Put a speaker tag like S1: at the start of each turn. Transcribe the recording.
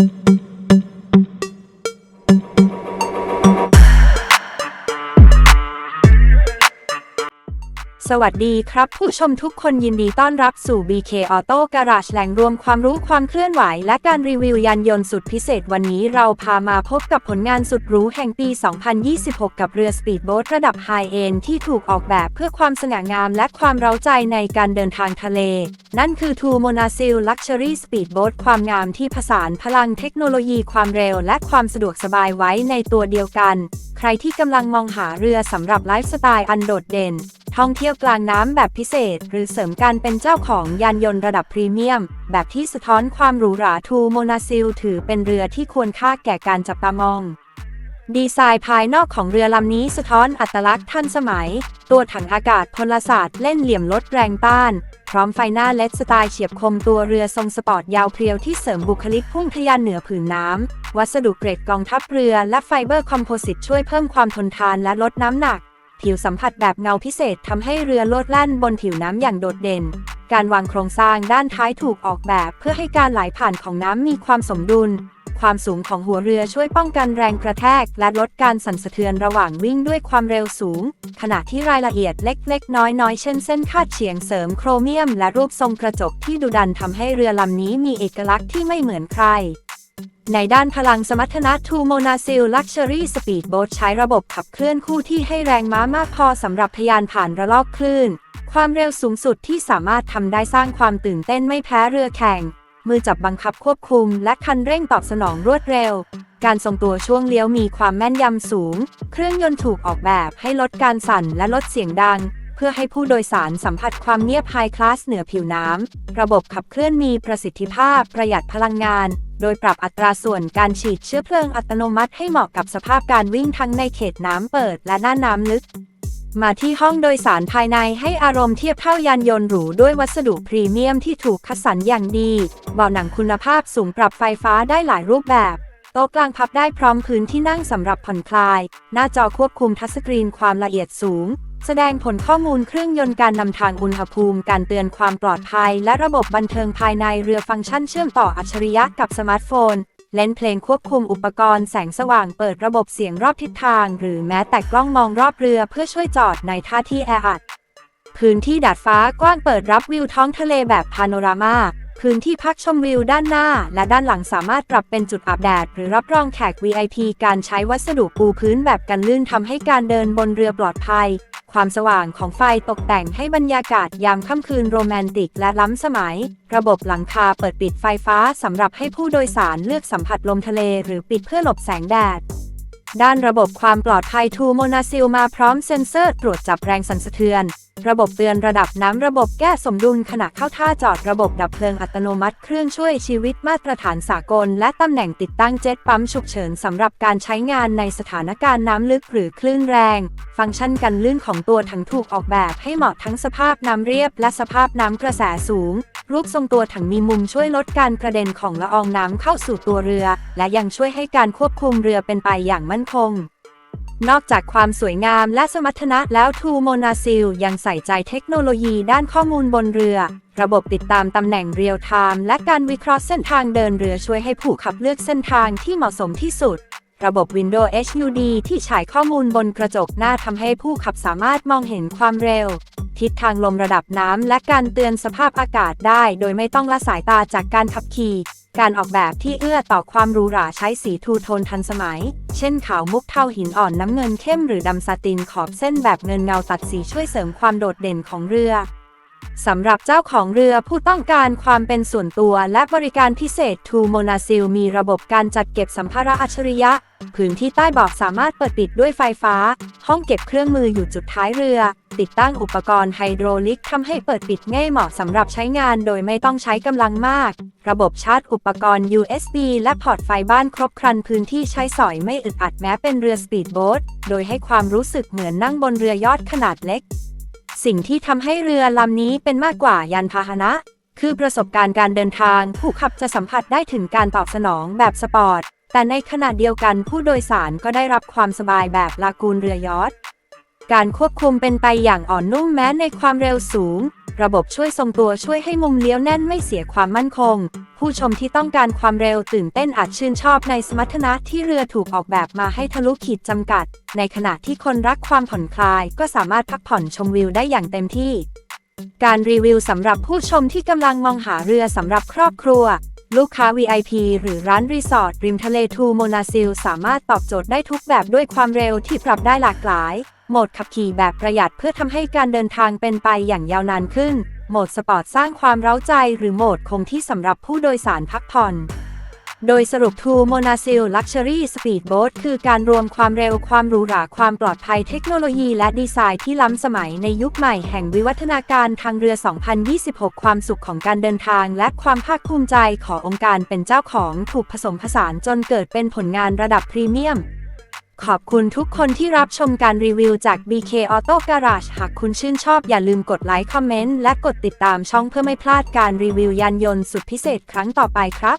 S1: thank you. สวัสดีครับ ผู้ชมทุกคนยินดีต้อนรับสู่ BK Auto Garage แหล่งรวมความรู้ความเคลื่อนไหว และการรีวิวยานยนต์สุดพิเศษวันนี้เราพามาพบกับผลงานสุดหรูแห่งปี 2026 กับเรือสปีดโบ๊ทระดับไฮเอนที่ถูกออกแบบเพื่อความสง่างามและความเร้าใจในการเดินทางทะเล นั่นคือ Two Monasil Luxury Speedboat ความงามที่ผสานพลังเทคโนโลยีความเร็ว และความสะดวกสบายไว้ในตัวเดียวกัน ใครที่กำลังมองหาเรือสำหรับไลฟ์สไตล์อันโดดเด่น ท่องเที่ยวกลางน้ำแบบพิเศษ หรือเสริมการเป็นเจ้าของยานยนต์ระดับพรีเมียม แบบที่สะท้อนความหรูหราทูโมนาซิล ถือเป็นเรือที่ควรค่าแก่การจับตามอง ดีไซน์ภายนอกของเรือลำนี้สะท้อนอัตลักษณ์ทันสมัย ตัวถังอากาศพลศาสตร์เล่นเหลี่ยมลดแรงต้าน พร้อมไฟหน้าเลดสไตล์เฉียบคมตัวเรือทรงสปอร์ตยาวเพรียวที่เสริมบุคลิกพุ่งทะยานเหนือผืนน้ำ วัสดุเกรดกองทัพเรือและไฟเบอร์คอมโพสิตช่วยเพิ่มความทนทานและลดน้ำหนัก ผิวสัมผัสแบบเงาพิเศษทำให้เรือโลดแล่นบนผิวน้ำอย่างโดดเด่น การวางโครงสร้างด้านท้ายถูกออกแบบเพื่อให้การไหลผ่านของน้ำมีความสมดุล ความสูงของหัวเรือช่วยป้องกันแรงกระแทก และลดการสั่นสะเทือนระหว่างวิ่งด้วยความเร็วสูง ขณะที่รายละเอียดเล็ก ๆ น้อยๆ เช่นเส้นคาดเฉียงเสริมโครเมียม และรูปทรงกระจกที่ดุดันทำให้เรือลำนี้มีเอกลักษณ์ที่ไม่เหมือนใคร ในด้านพลังสมรรถนะ Two Monasil Luxury Speedboat ใช้ระบบขับเคลื่อนคู่ที่ให้แรงม้ามากพอสำหรับทะยานผ่านระลอกคลื่น ความเร็วสูงสุดที่สามารถทำได้สร้างความตื่นเต้นไม่แพ้เรือแข่ง มือจับบังคับควบคุม และคันเร่งตอบสนองรวดเร็ว การทรงตัวช่วงเลี้ยวมีความแม่นยำสูง เครื่องยนต์ถูกออกแบบให้ลดการสั่นและลดเสียงดัง พื่อให้ผู้โดยสารสัมผัสความเงียบไฮคลาสเหนือผิวน้ำ ระบบขับเคลื่อนมีประสิทธิภาพประหยัดพลังงาน โดยปรับอัตราส่วนการฉีดเชื้อเพลิงอัตโนมัติให้เหมาะกับสภาพการวิ่งทั้งในเขตน้ำเปิดและหน้าน้ำลึก มาที่ห้องโดยสารภายในให้อารมณ์เทียบเท่ายานยนต์หรูด้วยวัสดุพรีเมียมที่ถูกคัดสรรอย่างดีเบาะหนังคุณภาพสูงปรับไฟฟ้าได้หลายรูปแบบโต๊ะกลางพับได้พร้อมพื้นที่นั่งสำหรับผ่อนคลาย หน้าจอควบคุมทัชสกรีนความละเอียดสูง แสดงผลข้อมูลเครื่องยนต์การนำทางอุณหภูมิ การเตือนความปลอดภัย และระบบบันเทิงภายในเรือฟังก์ชันเชื่อมต่ออัจฉริยะกับสมาร์ทโฟน เล่นเพลงควบคุมอุปกรณ์แสงสว่างเปิดระบบเสียงรอบทิศทาง หรือแม้แต่กล้องมองรอบเรือเพื่อช่วยจอดในท่าที่แออัด พื้นที่ดาดฟ้ากว้างเปิดรับวิวท้องทะเลแบบพาโนรามา พื้นที่พักชมวิวด้านหน้า และด้านหลังสามารถปรับเป็นจุดอาบแดด หรือรับรองแขก VIP การใช้วัสดุปูพื้นแบบกันลื่นทำให้การเดินบนเรือปลอดภัย ความสว่างของไฟตกแต่งให้บรรยากาศยามค่ำคืนโรแมนติกและล้ำสมัย ระบบหลังคาเปิดปิดไฟฟ้าสำหรับให้ผู้โดยสารเลือกสัมผัสลมทะเล หรือปิดเพื่อหลบแสงแดดด้านระบบความปลอดภัยทูโมนาซิลมาพร้อมเซ็นเซอร์ตรวจจับแรงสั่นสะเทือน ระบบเตือนระดับน้ำระบบแก้สมดุลขณะเข้าท่าจอดระบบดับเพลิงอัตโนมัติเครื่องช่วยชีวิตมาตรฐานสากล และตำแหน่งติดตั้งเจ็ตปั๊มฉุกเฉินสำหรับการใช้งานในสถานการณ์น้ำลึกหรือคลื่นแรง ฟังก์ชันกันลื่นของตัวถังถูกออกแบบให้เหมาะทั้งสภาพน้ำเรียบ และสภาพน้ำกระแสสูง รูปทรงตัวถังมีมุมช่วยลดการกระเด็นของละอองน้ำเข้าสู่ตัวเรือ และยังช่วยให้การควบคุมเรือเป็นไปอย่างมั่นคง นอกจากความสวยงามและสมรรถนะแล้วทูโมนาซิลยังใส่ใจเทคโนโลยีด้านข้อมูลบนเรือ ระบบติดตามตำแหน่งเรียลไทม์และการวิเคราะห์เส้นทางเดินเรือช่วยให้ผู้ขับเลือกเส้นทางที่เหมาะสมที่สุด ระบบ Windows HUD ที่ฉายข้อมูลบนกระจกหน้าทำให้ผู้ขับสามารถมองเห็นความเร็ว ทิศทางลมระดับน้ำและการเตือนสภาพอากาศได้ โดยไม่ต้องละสายตาจากการขับขี่ การออกแบบที่เอื้อต่อความหรูหราใช้สีทูโทนทันสมัย เช่นขาวมุกเทาหินอ่อนน้ำเงินเข้มหรือดำซาตินขอบเส้นแบบเงินเงาตัดสีช่วยเสริมความโดดเด่นของเรือ สำหรับเจ้าของเรือผู้ต้องการความเป็นส่วนตัวและบริการพิเศษทูโมนาซิลมีระบบการจัดเก็บสัมภาระอัจฉริยะ พื้นที่ใต้เบาะสามารถเปิดปิดด้วยไฟฟ้า ห้องเก็บเครื่องมืออยู่จุดท้ายเรือ ติดตั้งอุปกรณ์ไฮโดรลิกทำให้เปิดปิดง่ายเหมาะสำหรับใช้งานโดยไม่ต้องใช้กำลังมาก ระบบชาร์จอุปกรณ์ USB และพอร์ตไฟบ้านครบครันพื้นที่ใช้สอยไม่อึดอัดแม้เป็นเรือสปีดโบ๊ทโดยให้ความรู้สึกเหมือนนั่งบนเรือยอทขนาดเล็ก สิ่งที่ทำให้เรือลำนี้เป็นมากกว่ายานพาหนะ คือประสบการณ์การเดินทาง ผู้ขับจะสัมผัสได้ถึงการตอบสนองแบบสปอร์ต แต่ในขณะเดียวกันผู้โดยสารก็ได้รับความสบายแบบลากูนเรือยอทการควบคุมเป็นไปอย่างอ่อนนุ่มแม้ในความเร็วสูง ระบบช่วยทรงตัวช่วยให้มุมเลี้ยวแน่นไม่เสียความมั่นคง ผู้ชมที่ต้องการความเร็วตื่นเต้นอาจชื่นชอบในสมรรถนะที่เรือถูกออกแบบมาให้ทะลุขีดจำกัด ในขณะที่คนรักความผ่อนคลาย ก็สามารถพักผ่อนชมวิวได้อย่างเต็มที่ การรีวิวสำหรับผู้ชมที่กำลังมองหาเรือสำหรับครอบครัว ลูกค้า VIP หรือร้านรีสอร์ทริมทะเลทูโมนาซิลสามารถตอบโจทย์ได้ทุกแบบด้วยความเร็วที่ปรับได้หลากหลาย โหมดขับขี่แบบประหยัดเพื่อทำให้การเดินทางเป็นไปอย่างยาวนานขึ้น โหมดสปอร์ตสร้างความเร้าใจหรือโหมดคงที่สำหรับผู้โดยสารพักผ่อน โดยสรุป t ูโมนาซิลลักชัวรี่สปีดโบ๊ทคือการรวมความเร็วความหรูหราความปลอดภัยเทคโนโลยีและดีไซน์ที่ล้ำสมัยในยุคใหม่แห่งวิวัฒนาการทางเรือ 2026 ความสุขของการเดินทาง และความภาคภูมิใจขององค์การเป็นเจ้าของถูกผสมผสานจนเกิดเป็นผลงานระดับพรีเมียม ขอบคุณทุกคนที่รับชมการรีวิวจาก BK Auto Garage หากคุณชื่นชอบอย่าลืมกดไลค์ คอมเมนต์ และกดติดตามช่องเพื่อไม่พลาดการรีวิวยานยนต์สุดพิเศษครั้งต่อไปครับ